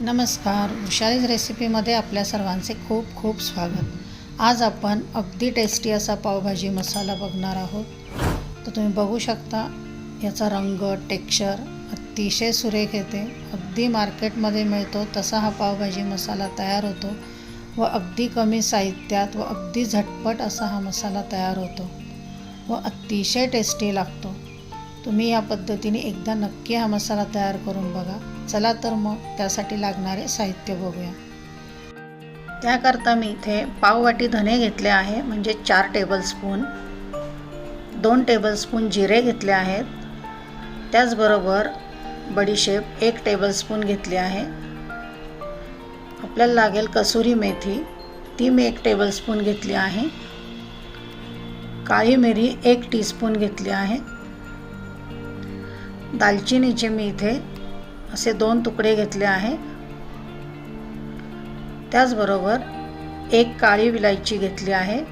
नमस्कार. वृषालीज रेसिपीमध्ये आपल्या सर्वांचे खूप खूप स्वागत. आज आपण अगदी टेस्टी असा पावभाजी मसाला बघणार आहोत. तर तुम्ही बघू शकता याचा रंग टेक्स्चर अतिशय सुरेख येते. अगदी मार्केटमध्ये मिळतो तसा हा पावभाजी मसाला तयार होतो व अगदी कमी साहित्यात व अगदी झटपट असा हा मसाला तयार होतो व अतिशय टेस्टी लागतो. तुम्ही या पद्धतीने एकदा नक्की हा मसाला तयार करून बघा. चला तर मग त्यासाठी लागणारे साहित्य बघूया. त्याकरता मी इथे पाववाटी धने घेतले आहे म्हणजे चार टेबलस्पून दोन टेबलस्पून जिरे घेतले आहेत. त्याचबरोबर बडीशेप एक टेबलस्पून घेतली आहे. आपल्याला लागेल कसुरी मेथी ती मी एक टेबलस्पून घेतली आहे. काळी मिरी एक टीस्पून घेतली आहे. दालचिनीचे मी इथे असे दोन तुकडे घेतले आहे. त्याचबरोबर एक काळी विलायची घेतली आहे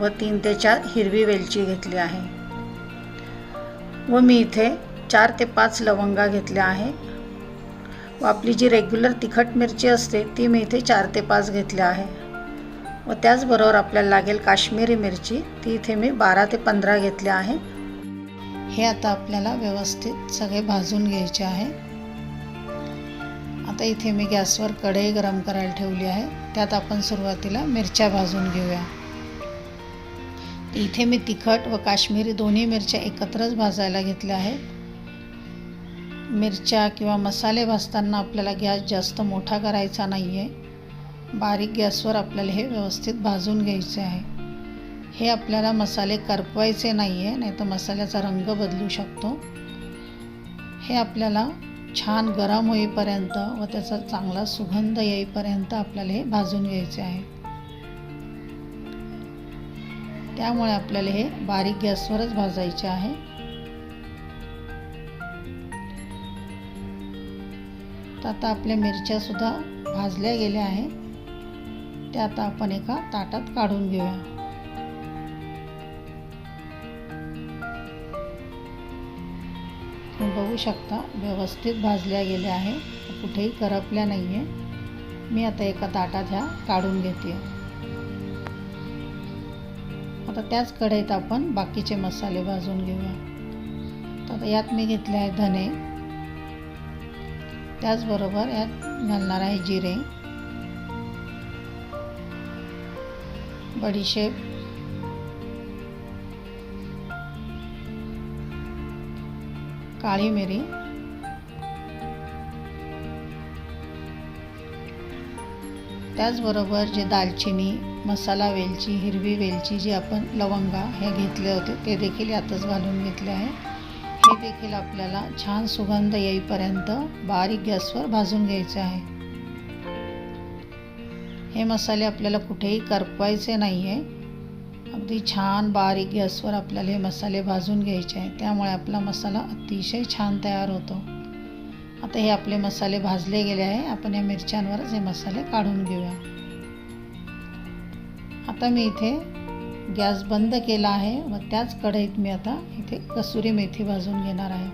व तीन ते चार हिरवी वेलची घेतली आहे. व मी इथे चार ते पाच लवंगा घेतल्या आहे. व आपली जी रेग्युलर तिखट मिरची असते ती मी इथे चार ते पाच घेतल्या आहे. व त्याचबरोबर आपल्याला लागेल काश्मीरी मिरची ती इथे मी बारा ते पंधरा घेतल्या आहे. हे आता आपल्याला व्यवस्थित सगळे भाजून घ्यायचे आहे. आता इथे मी गॅसवर कढई गरम करायला ठेवली आहे. त्यात आपण सुरुवातीला मिरच्या भाजून घेऊया. इथे मी तिखट व काश्मीरी दोन्ही मिरच्या एकत्रच भाजायला घेतल्या आहेत. मिरच्या किंवा मसाले भाजताना आपल्याला गॅस जास्त मोठा करायचा नाही आहे बारीक गॅसवर आपल्याला हे व्यवस्थित भाजून घ्यायचे आहे. हे आपल्याला मसाले करपवायचे नाही आहे नाही तर मसाल्याचा रंग बदलू शकतो. हे आपल्याला छान गरम होईपर्यंत व त्याचा चांगला सुगंध येईपर्यंत आपल्याला हे भाजून घ्यायचे आहे. त्यामुळे आपल्याला हे बारीक गॅसवरच भाजायचे आहे. तर आता आपल्या मिरच्यासुद्धा भाजल्या गेल्या आहेत. त्या आता आपण एका ताटात काढून घेऊया. तुम्ही बघू शकता व्यवस्थित भाजल्या गेल्या आहे. कुठेही करपल्या नाही आहे मी आता एका ताटात ह्या काढून घेते. आता त्याच कढईत आपण बाकीचे मसाले भाजून घेऊया. तर आता यात मी घेतले आहे धने. त्याचबरोबर यात घालणार आहे जिरे. बडीशेप. काळी मिरी। त्याचबरोबर जे दालचिनी मसाला वेलची हिरवी वेलची जी आपण लवंगा हे घेतले होते ते देखील यातच घालून घेतले आहे. हे देखील आपल्याला छान सुगंध येईपर्यंत बारीक गॅसवर भाजून घ्यायचे आहे. हे मसाले आपल्याला कुठेही करपवायचे नाही आहे अगदी छान बारीक गॅसवर आपल्याला हे मसाले भाजून घ्यायचे आहे त्यामुळे आपला मसाला अतिशय छान तयार होतो. आता हे आपले मसाले भाजले गेले आहे. आपण या मिरच्यांवरच हे मसाले काढून घेऊया. आता मी इथे गॅस बंद केला आहे व त्याच कढईत मी आता इथे कसुरी मेथी भाजून घेणार आहे.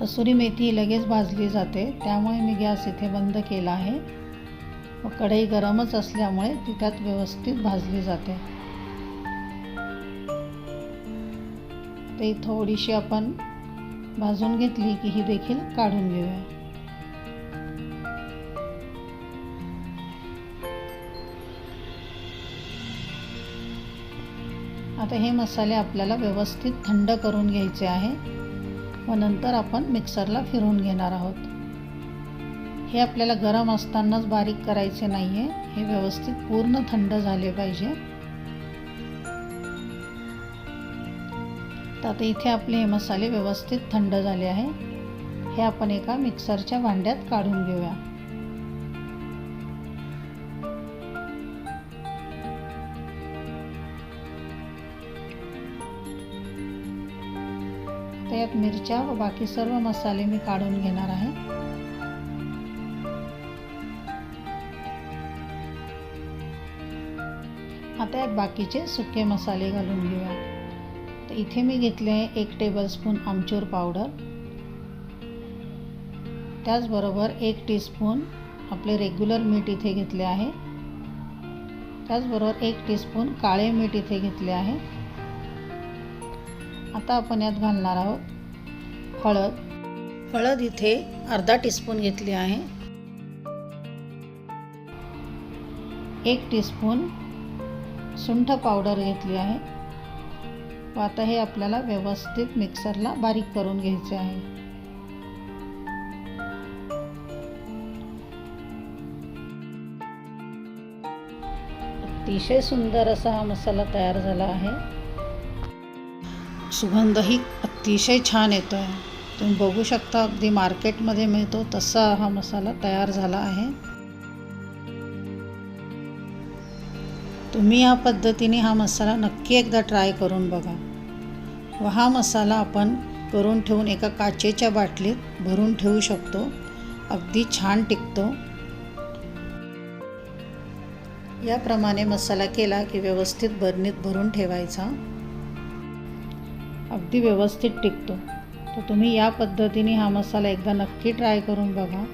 कसुरी मेथी लगेच भाजली जाते. त्यामुळे मी गॅस इथे बंद केला आहे. व कढई गरमच असल्यामुळे ती त्यात व्यवस्थित भाजली जाते. ते थोडीशी आपण भाजून घेतली की ही देखील काढून घेऊया. आता हे मसाले आपल्याला व्यवस्थित थंड करून घ्यायचे आहे. व नंतर आपण मिक्सरला फिरवून घेणार आहोत. हे आपल्याला गरम असतानाच बारीक करायचे नाही आहे हे व्यवस्थित पूर्ण थंड झाले पाहिजे. तर आता इथे आपले हे मसाले व्यवस्थित थंड झाले आहे. हे आपण एका मिक्सरच्या भांड्यात काढून घेऊया. त्यात यात मिरच्या व बाकी सर्व मसाले मी काढून घेणार आहे. आता यात बाकीचे सुके मसाले घालून घेऊया. तर इथे मी घेतले आहे एक टेबलस्पून आमचूर पावडर त्याचबरोबर एक टीस्पून आपले रेग्युलर मीठ इथे घेतले आहे. त्याचबरोबर एक टीस्पून काळे मीठ इथे घेतले आहे. आता आपण यात घालणार आहोत हळद. हळद इथे अर्धा टीस्पून घेतली आहे. एक टीस्पून सुंठ पावडर घेतली आहे. व आता हे आपल्याला व्यवस्थित मिक्सरला बारीक करून घ्यायचे आहे. अतिशय सुंदर असा हा मसाला तयार झाला आहे. सुगंधही अतिशय छान येतो आहे तुम्ही बघू शकता अगदी मार्केटमध्ये मिळतो तसा हा मसाला तयार झाला आहे. तुम्ही या पद्धतीने हा मसाला नक्की एकदा ट्राय करून बघा. व हा मसाला आपण करून ठेवून एका काचेच्या बाटलीत भरून ठेवू शकतो. अगदी छान टिकतो. याप्रमाणे मसाला केला की व्यवस्थित बरणीत भरून ठेवायचा. अगदी व्यवस्थित टिकतो. तर तुम्ही या पद्धतीने हा मसाला एकदा नक्की ट्राय करून बघा.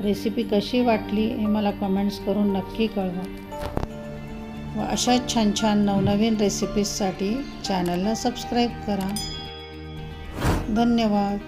रेसिपी कशी वाटली हे मला कमेंट्स करून नक्की कळवा. व अशा छान छान नवनवीन रेसिपीजसाठी चॅनलला सबस्क्राईब करा. धन्यवाद.